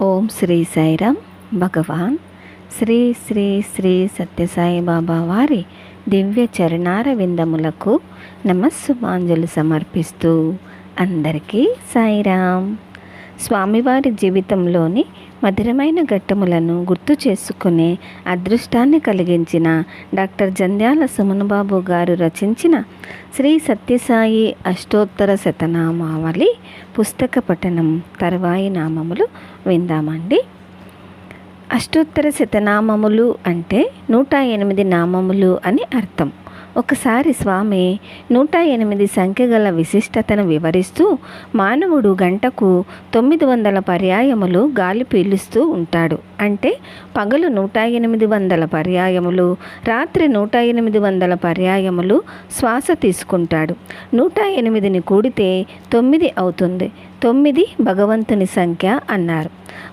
ఓం శ్రీ సాయిరామ్ భగవాన్. శ్రీ శ్రీ శ్రీ సత్యసాయి బాబా వారి దివ్య చరణార విందములకు నమస్సుమాంజలు సమర్పిస్తూ అందరికీ సాయిరామ్ స్వామివారి జీవితంలోని మధురమైన ఘట్టములను గుర్తు చేసుకునే అదృష్టాన్ని కలిగించిన డాక్టర్ జంధ్యాల సుమనబాబు గారు రచించిన శ్రీ సత్యసాయి అష్టోత్తర శతనామావళి పుస్తక పఠనం తర్వాయి నామములు విందామండి. అష్టోత్తర శతనామములు అంటే నూట ఎనిమిది నామములు అని అర్థం. ఒకసారి స్వామి నూట ఎనిమిది సంఖ్య గల విశిష్టతను వివరిస్తూ మానవుడు గంటకు తొమ్మిది వందల పర్యాయములు గాలి పీలుస్తూ ఉంటాడు. అంటే పగలు నూట ఎనిమిది వందల పర్యాయములు రాత్రి నూట ఎనిమిది వందల పర్యాయములు శ్వాస తీసుకుంటాడు. నూట ఎనిమిదిని కూడితే తొమ్మిది అవుతుంది. తొమ్మిది భగవంతుని సంఖ్య అన్నారు.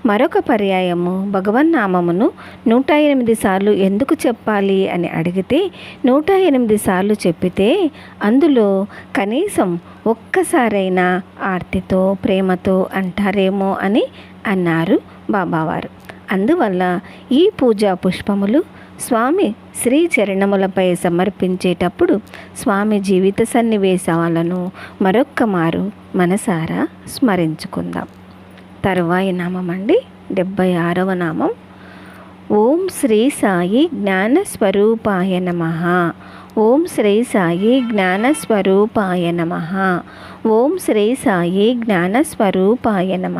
మరొక పర్యాయము భగవన్నామమును నూట ఎనిమిది సార్లు ఎందుకు చెప్పాలి అని అడిగితే నూట ఎనిమిది సార్లు చెప్పితే అందులో కనీసం ఒక్కసారైనా ఆర్తితో ప్రేమతో అంటారేమో అని అన్నారు బాబావారు. అందువల్ల ఈ పూజా పుష్పములు స్వామి శ్రీ చరణములపై సమర్పించేటప్పుడు స్వామి జీవిత సన్నివేశాలను మరొక్క మారు మనసారా స్మరించుకుందాం. తరువాయి నామం అండి డెబ్బై ఆరవ నామం ఓం శ్రీ సాయి జ్ఞాన స్వరూపాయ నమ. ఓం శ్రీ సాయి జ్ఞాన స్వరూపాయ నమ. ఓం శ్రీ సాయి జ్ఞాన స్వరూపాయ నమ.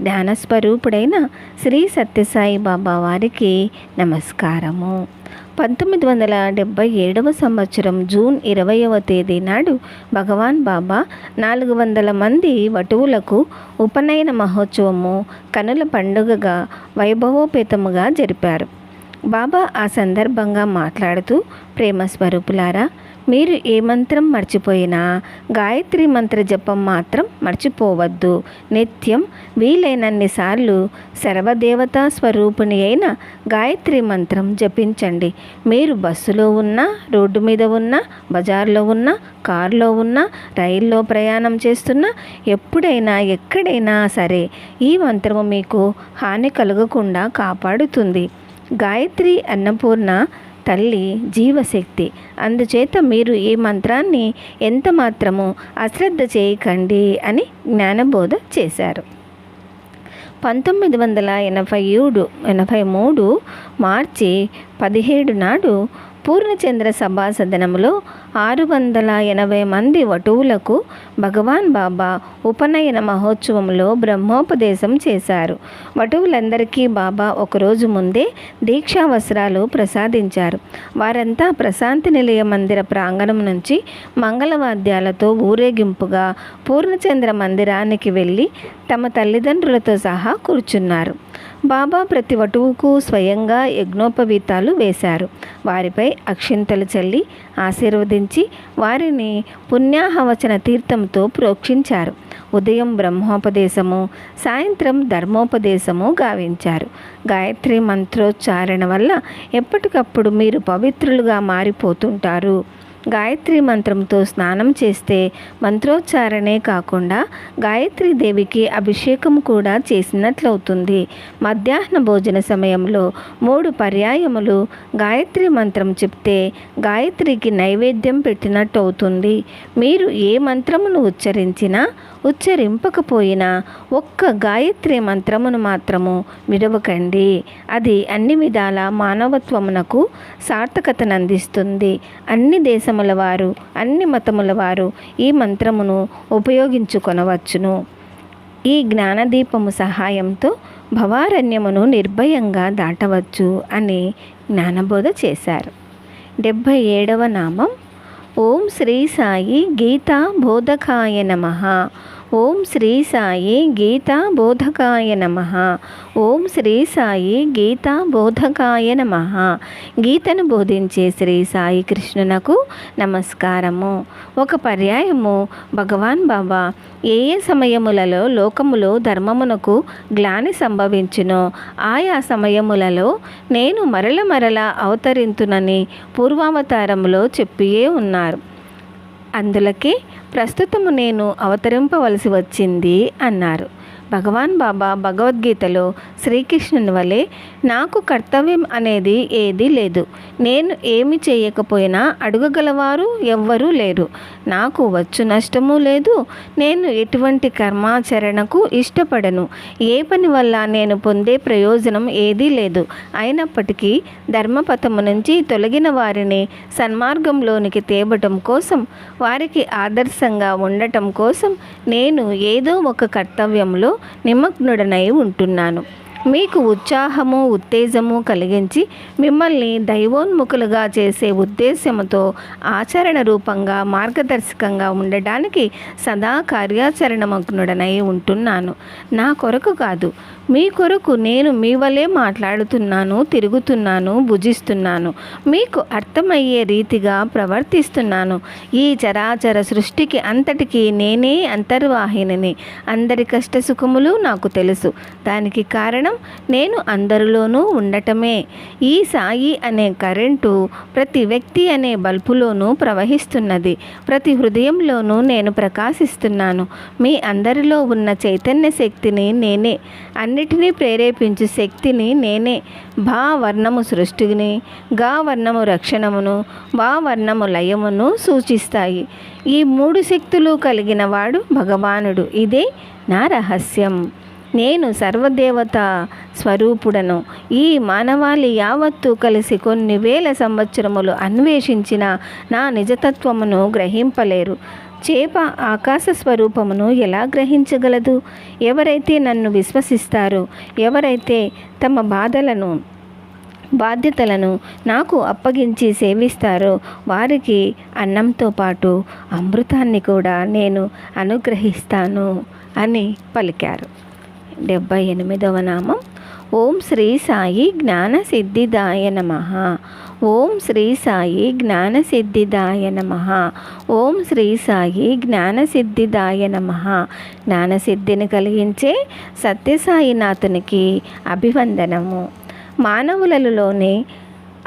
జ్ఞానస్వరూపుడైన శ్రీ సత్యసాయి బాబా వారికి నమస్కారము. పంతొమ్మిది వందల డెబ్భై ఏడవ సంవత్సరం జూన్ ఇరవయవ తేదీ నాడు భగవాన్ బాబా నాలుగు వందల మంది వటువులకు ఉపనయన మహోత్సవము కనుల పండుగగా వైభవోపేతముగా జరిపారు. బాబా ఆ సందర్భంగా మాట్లాడుతూ ప్రేమ స్వరూపులారా మీరు ఏ మంత్రం మర్చిపోయినా గాయత్రి మంత్ర జపం మాత్రం మర్చిపోవద్దు. నిత్యం వీలైనన్ని సార్లు సర్వదేవతా స్వరూపిణి అయిన గాయత్రి మంత్రం జపించండి. మీరు బస్సులో ఉన్నా రోడ్డు మీద ఉన్నా బజార్లో ఉన్నా కారులో ఉన్నా రైల్లో ప్రయాణం చేస్తున్నా ఎప్పుడైనా ఎక్కడైనా సరే ఈ మంత్రము మీకు హాని కలగకుండా కాపాడుతుంది. గాయత్రి అన్నపూర్ణ తల్లి జీవశక్తి. అందుచేత మీరు ఈ మంత్రాన్ని ఎంత మాత్రము అశ్రద్ధ చేయకండి అని జ్ఞానబోధ చేశారు. పంతొమ్మిది వందల ఎనభై ఏడు ఎనభై మూడు మార్చి పదిహేడు నాడు పూర్ణచంద్ర సభా సదనంలో ఆరు వందల ఎనభై మంది వటువులకు భగవాన్ బాబా ఉపనయన మహోత్సవంలో బ్రహ్మోపదేశం చేశారు. వటువులందరికీ బాబా ఒకరోజు ముందే దీక్షా వస్త్రాలు ప్రసాదించారు. వారంతా ప్రశాంతి నిలయ మందిర ప్రాంగణం నుంచి మంగళవాద్యాలతో ఊరేగింపుగా పూర్ణచంద్ర మందిరానికి వెళ్ళి తమ తల్లిదండ్రులతో సహా కూర్చున్నారు. బాబా ప్రతి వటువుకు స్వయంగా యజ్ఞోపవీతాలు వేశారు. వారిపై అక్షింతలు చల్లి ఆశీర్వదించి వారిని పుణ్యాహవచన తీర్థంతో ప్రోక్షించారు. ఉదయం బ్రహ్మోపదేశము సాయంత్రం ధర్మోపదేశము గావించారు. గాయత్రి మంత్రోచ్చారణ వల్ల ఎప్పటికప్పుడు మీరు పవిత్రులుగా మారిపోతుంటారు. గాయత్రి మంత్రంతో స్నానం చేస్తే మంత్రోచ్చారణే కాకుండా గాయత్రి దేవికి అభిషేకం కూడా చేసినట్లవుతుంది. మధ్యాహ్న భోజన సమయంలో మూడు పర్యాయములు గాయత్రి మంత్రం చెప్తే గాయత్రికి నైవేద్యం పెట్టినట్టు అవుతుంది మీరు ఏ మంత్రమును ఉచ్చరించినా ఉచ్చరింపకపోయినా ఒక్క గాయత్రి మంత్రమును మాత్రము విడవకండి. అది అన్ని విధాల మానవత్వమునకు సార్థకతను అందిస్తుంది అన్ని దేశముల వారు అన్ని మతముల వారు ఈ మంత్రమును ఉపయోగించుకొనవచ్చును. ఈ జ్ఞానదీపము సహాయంతో భవారణ్యమును నిర్భయంగా దాటవచ్చు అని జ్ఞానబోధ చేశారు. డెబ్భై ఏడవ నామం. ఓం శ్రీ సాయి గీతా బోధకాయ నమ. ఓం శ్రీ సాయి గీతా బోధకాయ నమ. ఓం శ్రీ సాయి గీతా బోధకాయ నమ. గీతను బోధించే శ్రీ సాయి కృష్ణునకు నమస్కారము. ఒక పర్యాయము భగవాన్ బాబా ఏ ఏ సమయములలో లోకములో ధర్మమునకు గ్లాని సంభవించునో ఆయా సమయములలో నేను మరల మరల అవతరింతునని పూర్వావతారములో చెప్పియే ఉన్నారు. అందులకే ప్రస్తుతము నేను అవతరింపవలసి వచ్చింది అన్నారు. భగవాన్ బాబా భగవద్గీతలో శ్రీకృష్ణుని వలె నాకు కర్తవ్యం అనేది ఏదీ లేదు. నేను ఏమి చేయకపోయినా అడుగగలవారు ఎవ్వరూ లేరు. నాకు వచ్చు నష్టము లేదు. నేను ఎటువంటి కర్మాచరణకు ఇష్టపడను. ఏ పని వల్ల నేను పొందే ప్రయోజనం ఏదీ లేదు. అయినప్పటికీ ధర్మపథము నుంచి తొలగిన వారిని సన్మార్గంలోనికి తేవటం కోసం వారికి ఆదర్శంగా ఉండటం కోసం నేను ఏదో ఒక కర్తవ్యంలో నిమగ్నుడనై ఉంటున్నాను. మీకు ఉత్సాహము ఉత్తేజము కలిగించి మిమ్మల్ని దైవోన్ముఖులుగా చేసే ఉద్దేశ్యముతో ఆచరణ రూపంగా మార్గదర్శకంగా ఉండడానికి సదా కార్యాచరణమగ్నుడనై ఉంటున్నాను. నా కొరకు కాదు మీ కొరకు నేను మీ వలె మాట్లాడుతున్నాను తిరుగుతున్నాను భుజిస్తున్నాను. మీకు అర్థమయ్యే రీతిగా ప్రవర్తిస్తున్నాను. ఈ చరాచర సృష్టికి అంతటికీ నేనే అంతర్వాహినిని. అందరి కష్ట సుఖములు నాకు తెలుసు. దానికి కారణం నేను అందరిలోనూ ఉండటమే. ఈ సాయి అనే కరెంటు ప్రతి వ్యక్తి అనే బల్బులోనూ ప్రవహిస్తున్నది. ప్రతి హృదయంలోనూ నేను ప్రకాశిస్తున్నాను. మీ అందరిలో ఉన్న చైతన్య శక్తిని నేనే. అన్నిటినీ ప్రేరేపించు శక్తిని నేనే. భా వర్ణము సృష్టిని గా వర్ణము రక్షణమును వా వర్ణము లయమును సూచిస్తాయి. ఈ మూడు శక్తులు కలిగిన వాడు భగవానుడు. ఇదే నా రహస్యం. నేను సర్వదేవత స్వరూపుడను. ఈ మానవాళి యావత్తు కలిసి కొన్ని వేల సంవత్సరములు అన్వేషించిన నా నిజతత్వమును గ్రహింపలేరు. చేప ఆకాశ స్వరూపమును ఎలా గ్రహించగలదు? ఎవరైతే నన్ను విశ్వసిస్తారో ఎవరైతే తమ బాధలను బాధ్యతలను నాకు అప్పగించి సేవిస్తారో వారికి అన్నంతో పాటు అమృతాన్ని కూడా నేను అనుగ్రహిస్తాను అని పలికారు. డెబ్బై ఎనిమిదవ నామం. ఓం శ్రీ సాయి జ్ఞాన సిద్ధిదాయ నమ. ఓం శ్రీ సాయి జ్ఞాన సిద్ధిదాయ నమ. ఓం శ్రీ సాయి జ్ఞాన సిద్ధిదాయ నమ. జ్ఞానసిద్ధిని కలిగించే సత్యసాయినాథునికి అభివందనము. మానవులలోని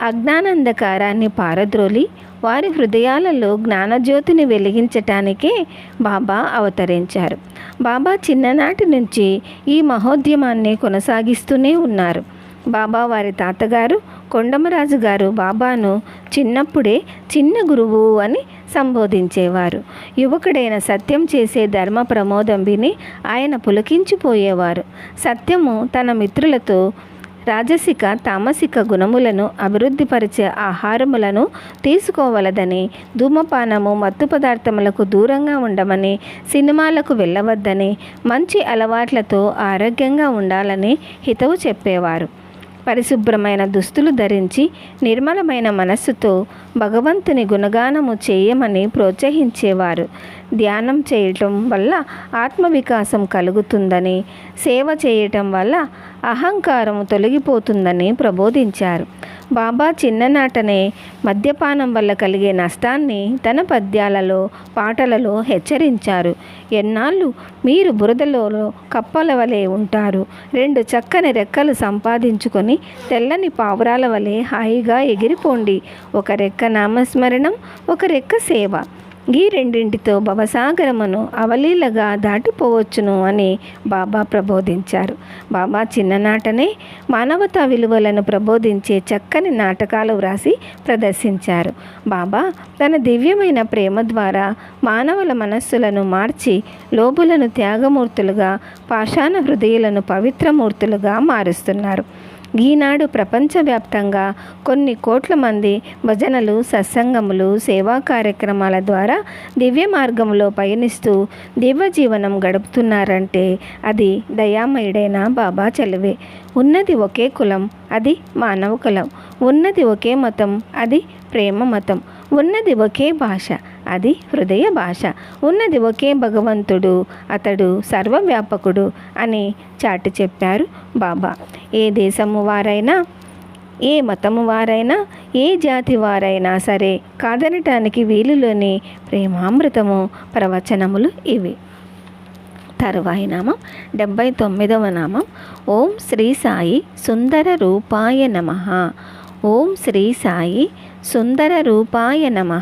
అజ్ఞానంధకారాన్ని పారద్రోలి వారి హృదయాలలో జ్ఞానజ్యోతిని వెలిగించటానికే బాబా అవతరించారు. బాబా చిన్ననాటి నుంచి ఈ మహోద్యమాన్ని కొనసాగిస్తూనే ఉన్నారు. బాబా వారి తాతగారు కొండమరాజు గారు బాబాను చిన్నప్పుడే చిన్న గురువు అని సంబోధించేవారు. యువకుడైన సత్యం చేసే ధర్మ ప్రమోదం విని ఆయన పులకించిపోయేవారు. సత్యము తన మిత్రులతో రాజసిక తామసిక గుణములను అభివృద్ధిపరిచే ఆహారములను తీసుకోవలదని ధూమపానము మత్తు పదార్థములకు దూరంగా ఉండమని సినిమాలకు వెళ్ళవద్దని మంచి అలవాట్లతో ఆరోగ్యంగా ఉండాలని హితవు చెప్పేవారు. పరిశుభ్రమైన దుస్తులు ధరించి నిర్మలమైన మనస్సుతో భగవంతుని గుణగానము చేయమని ప్రోత్సహించేవారు. ధ్యానం చేయటం వల్ల ఆత్మవికాసం కలుగుతుందని సేవ చేయటం వల్ల అహంకారం తొలగిపోతుందని ప్రబోధించారు. బాబా చిన్ననాటనే మద్యపానం వల్ల కలిగే నష్టాన్ని తన పద్యాలలో పాటలలో హెచ్చరించారు. ఎన్నాళ్ళు మీరు బురదలో కప్పల వలె ఉంటారు. రెండు చక్కని రెక్కలు సంపాదించుకొని తెల్లని పావురాల వలె హాయిగా ఎగిరిపోండి. ఒక రెక్క నామస్మరణం ఒక రెక్క సేవ. ఈ రెండింటితో భవసాగరమును అవలీలగా దాటిపోవచ్చును అని బాబా ప్రబోధించారు. బాబా చిన్ననాటనే మానవతా విలువలను ప్రబోధించే చక్కని నాటకాలు వ్రాసి ప్రదర్శించారు. బాబా తన దివ్యమైన ప్రేమ ద్వారా మానవుల మనస్సులను మార్చి లోబులను త్యాగమూర్తులుగా పాషాణ హృదయులను పవిత్రమూర్తులుగా మారుస్తున్నారు. ఈనాడు ప్రపంచవ్యాప్తంగా కొన్ని కోట్ల మంది భజనలు సత్సంగములు సేవా కార్యక్రమాల ద్వారా దివ్య మార్గంలో పయనిస్తూ దివ్య జీవనం గడుపుతున్నారంటే అది దయామయుడైన బాబా చలివే. ఉన్నది ఒకే కులం అది మానవ కులం. ఉన్నది ఒకే మతం అది ప్రేమ మతం. ఉన్నది ఒకే భాష అది హృదయ భాష. ఉన్నది ఒకే భగవంతుడు అతడు సర్వవ్యాపకుడు అని చాటి చెప్పారు బాబా. ఏ దేశము వారైనా ఏ మతము వారైనా ఏ జాతి వారైనా సరే కాదనటానికి వీలులోని ప్రేమామృతము ప్రవచనములు ఇవి. తరువాయి నామం డెబ్భై తొమ్మిదవ నామం ఓం శ్రీ సాయి సుందర రూపాయ నమ. ఓం శ్రీ సాయి సుందర రూపాయ నమ.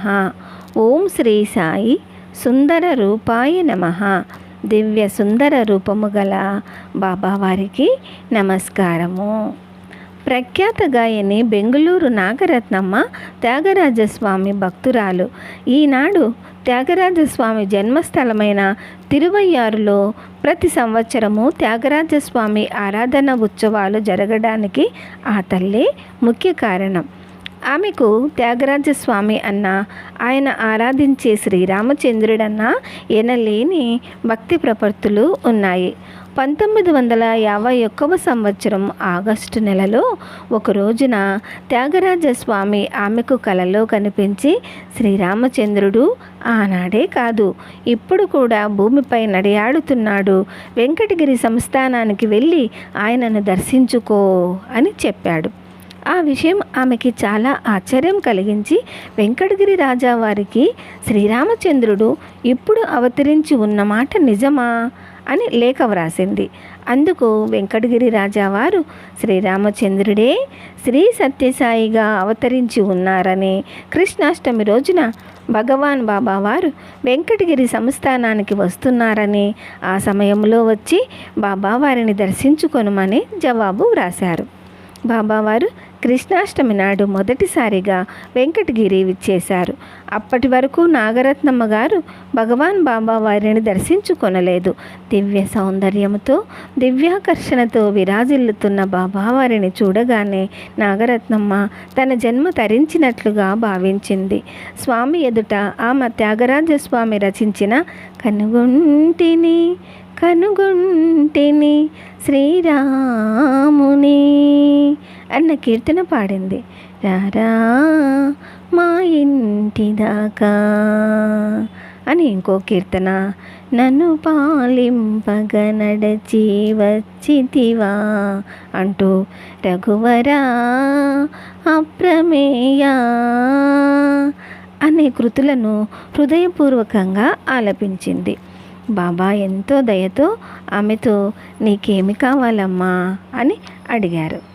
ఓం శ్రీ సాయి సుందర రూపాయ నమ. దివ్య సుందర రూపము గల బాబావారికి నమస్కారము. ప్రఖ్యాత గాయని బెంగళూరు నాగరత్నమ్మ త్యాగరాజస్వామి భక్తురాలు. ఈనాడు త్యాగరాజస్వామి జన్మస్థలమైన తిరువయ్యారులో ప్రతి సంవత్సరము త్యాగరాజస్వామి ఆరాధన ఉత్సవాలు జరగడానికి ఆ తల్లి ముఖ్య కారణం. ఆమెకు త్యాగరాజస్వామి అన్న ఆయన ఆరాధించే శ్రీరామచంద్రుడన్న ఎనలేని భక్తి ప్రపత్తులు ఉన్నాయి. పంతొమ్మిది వందల యాభై ఒక్కవ సంవత్సరం ఆగస్టు నెలలో ఒక రోజున త్యాగరాజస్వామి ఆమెకు కలలో కనిపించి శ్రీరామచంద్రుడు ఆనాడే కాదు ఇప్పుడు కూడా భూమిపై నడియాడుతున్నాడు. వెంకటగిరి సంస్థానానికి వెళ్ళి ఆయనను దర్శించుకో అని చెప్పాడు. ఆ విషయం ఆమెకి చాలా ఆశ్చర్యం కలిగించి వెంకటగిరి రాజా వారికి శ్రీరామచంద్రుడు ఇప్పుడు అవతరించి ఉన్నమాట నిజమా అని లేఖ వ్రాసింది. అందుకు వెంకటగిరి రాజావారు శ్రీరామచంద్రుడే శ్రీ సత్యసాయిగా అవతరించి ఉన్నారని కృష్ణాష్టమి రోజున భగవాన్ బాబా వారు వెంకటగిరి సంస్థానానికి వస్తున్నారని ఆ సమయంలో వచ్చి బాబా వారిని దర్శించుకొనుమని జవాబు వ్రాశారు. బాబావారు కృష్ణాష్టమి నాడు మొదటిసారిగా వెంకటగిరి విచ్చేశారు. అప్పటి వరకు నాగరత్నమ్మ గారు భగవాన్ బాబా వారిని దర్శించుకొనలేదు. దివ్య సౌందర్యముతో దివ్యాకర్షణతో విరాజిల్లుతున్న బాబావారిని చూడగానే నాగరత్నమ్మ తన జన్మ తరించినట్లుగా భావించింది. స్వామి ఎదుట ఆమె త్యాగరాజ స్వామి రచించిన కనుగొంటిని కనుగొంటిని శ్రీరాముని అన్న కీర్తన పాడింది. రారా మా ఇంటి దాకా అని ఇంకో కీర్తన. నన్ను పాలింపగ నడచి వచ్చితివా అంటూ రఘువరా అప్రమేయా అనే కృతులను హృదయపూర్వకంగా ఆలపించింది. బాబా ఎంతో దయతో ఆమెతో నీకేమి కావాలమ్మా? అని అడిగారు.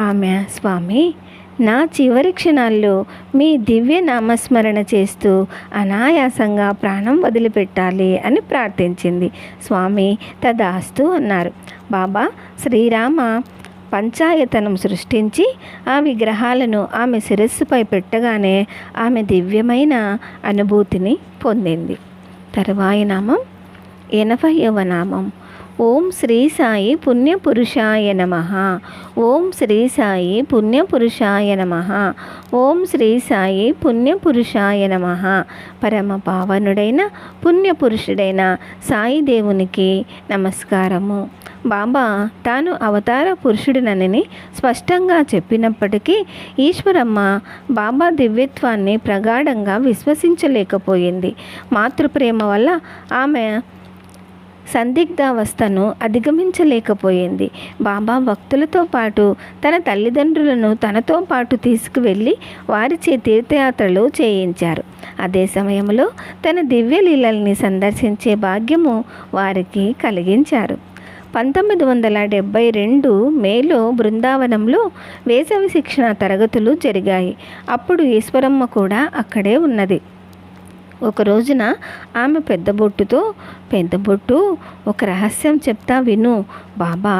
ఆమె స్వామి. నా చివరి క్షణాల్లో మీ దివ్య నామస్మరణ చేస్తూ అనాయాసంగా ప్రాణం వదిలిపెట్టాలి అని ప్రార్థించింది. స్వామి తదాస్తు అన్నారు. బాబా శ్రీరామ పంచాయతనం సృష్టించి ఆ విగ్రహాలను ఆమె శిరస్సుపై పెట్టగానే ఆమె దివ్యమైన అనుభూతిని పొందింది. తరువాయి నామం ఎనభైవ నామం. ఓం శ్రీ సాయి పుణ్యపురుషాయ నమ. ఓం శ్రీ సాయి పుణ్యపురుషాయ నమ. ఓం శ్రీ సాయి పుణ్యపురుషాయ నమ. పరమ పావనుడైన పుణ్యపురుషుడైన సాయి దేవునికి నమస్కారము. బాబా తాను అవతార పురుషుడినని స్పష్టంగా చెప్పినప్పటికీ ఈశ్వరమ్మ బాబా దివ్యత్వాన్ని ప్రగాఢంగా విశ్వసించలేకపోయింది. మాతృప్రేమ వల్ల ఆమె సందిగ్ధావస్థను అధిగమించలేకపోయింది. బాబా భక్తులతో పాటు తన తల్లిదండ్రులను తనతో పాటు తీసుకువెళ్ళి వారిచే తీర్థయాత్రలు చేయించారు. అదే సమయంలో తన దివ్యలీలల్ని సందర్శించే భాగ్యము వారికి కలిగించారు. పంతొమ్మిది వందల డెబ్భై రెండు మేలో బృందావనంలో వేసవి శిక్షణ తరగతులు జరిగాయి. అప్పుడు ఈశ్వరమ్మ కూడా అక్కడే ఉన్నది. ఒక రోజున ఆమె పెద్ద బొట్టుతో పెద్ద బొట్టు ఒక రహస్యం చెప్తా విను. బాబా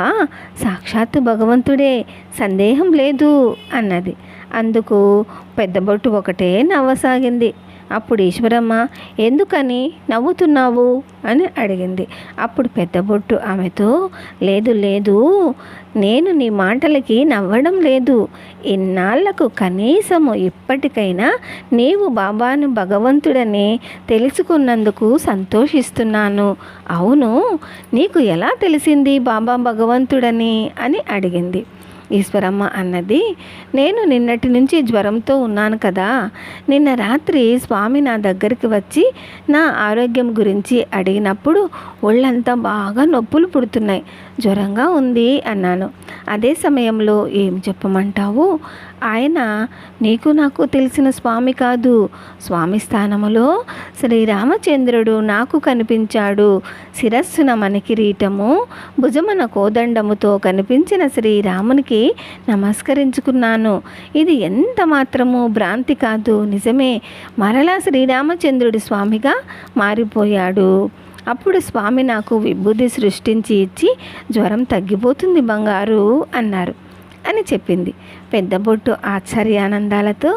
సాక్షాత్తు భగవంతుడే సందేహం లేదు అన్నది. అందుకు పెద్ద బొట్టు ఒకటే నవ్వసాగింది. అప్పుడు ఈశ్వరమ్మ ఎందుకని నవ్వుతున్నావు? అని అడిగింది. అప్పుడు పెద్ద బొట్టు ఆమెతో లేదు లేదు నేను నీ మాటలకి నవ్వడం లేదు. ఇన్నాళ్ళకు కనీసము ఇప్పటికైనా నీవు బాబాను భగవంతుడని తెలుసుకున్నందుకు సంతోషిస్తున్నాను. అవును నీకు ఎలా తెలిసింది బాబా భగవంతుడని? అని అడిగింది. ఈశ్వరమ్మ అన్నది నేను నిన్నటి నుంచి జ్వరంతో ఉన్నాను కదా. నిన్న రాత్రి స్వామి నా దగ్గరికి వచ్చి నా ఆరోగ్యం గురించి అడిగినప్పుడు ఒళ్ళంతా బాగా నొప్పులు పుడుతున్నాయి. జ్వరంగా ఉంది అన్నాను. అదే సమయంలో ఏం చెప్పమంటావు? ఆయన నీకు నాకు తెలిసిన స్వామి కాదు. స్వామి స్థానములో శ్రీరామచంద్రుడు నాకు కనిపించాడు. శిరస్సున మణికిరీటము భుజమన కోదండముతో కనిపించిన శ్రీరామునికి నమస్కరించుకున్నాను. ఇది ఎంత మాత్రము భ్రాంతి కాదు. నిజమే మరలా శ్రీరామచంద్రుడి స్వామిగా మారిపోయాడు. అప్పుడు స్వామి నాకు విభూది సృష్టించి ఇచ్చి జ్వరం తగ్గిపోతుంది బంగారు అన్నారు. అని చెప్పింది. పెద్ద బొట్టు ఆశ్చర్యానందాలతో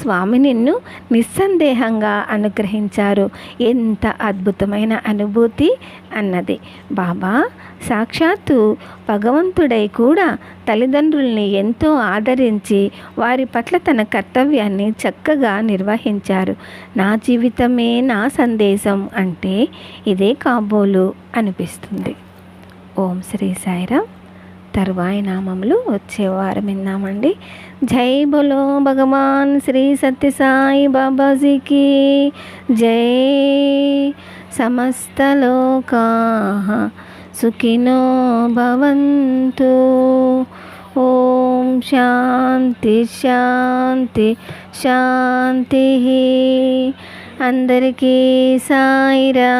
స్వామి నిన్ను నిస్సందేహంగా అనుగ్రహించారు. ఎంత అద్భుతమైన అనుభూతి! అన్నది. బాబా సాక్షాత్తు భగవంతుడై కూడా తల్లిదండ్రుల్ని ఎంతో ఆదరించి వారి పట్ల తన కర్తవ్యాన్ని చక్కగా నిర్వహించారు. నా జీవితమే నా సందేశం అంటే ఇదే కాబోలు అనిపిస్తుంది. ఓం శ్రీ సాయిరామ్. తరువాయి నామములు వచ్చే వారం విన్నామండి జై బోలో భగవాన్ శ్రీ సత్యసాయి బాబాజీకి. జై సమస్తలోకా సుఖినో భవంతు. ఓం శాంతి శాంతి శాంతి. అందరికీ సాయిరా.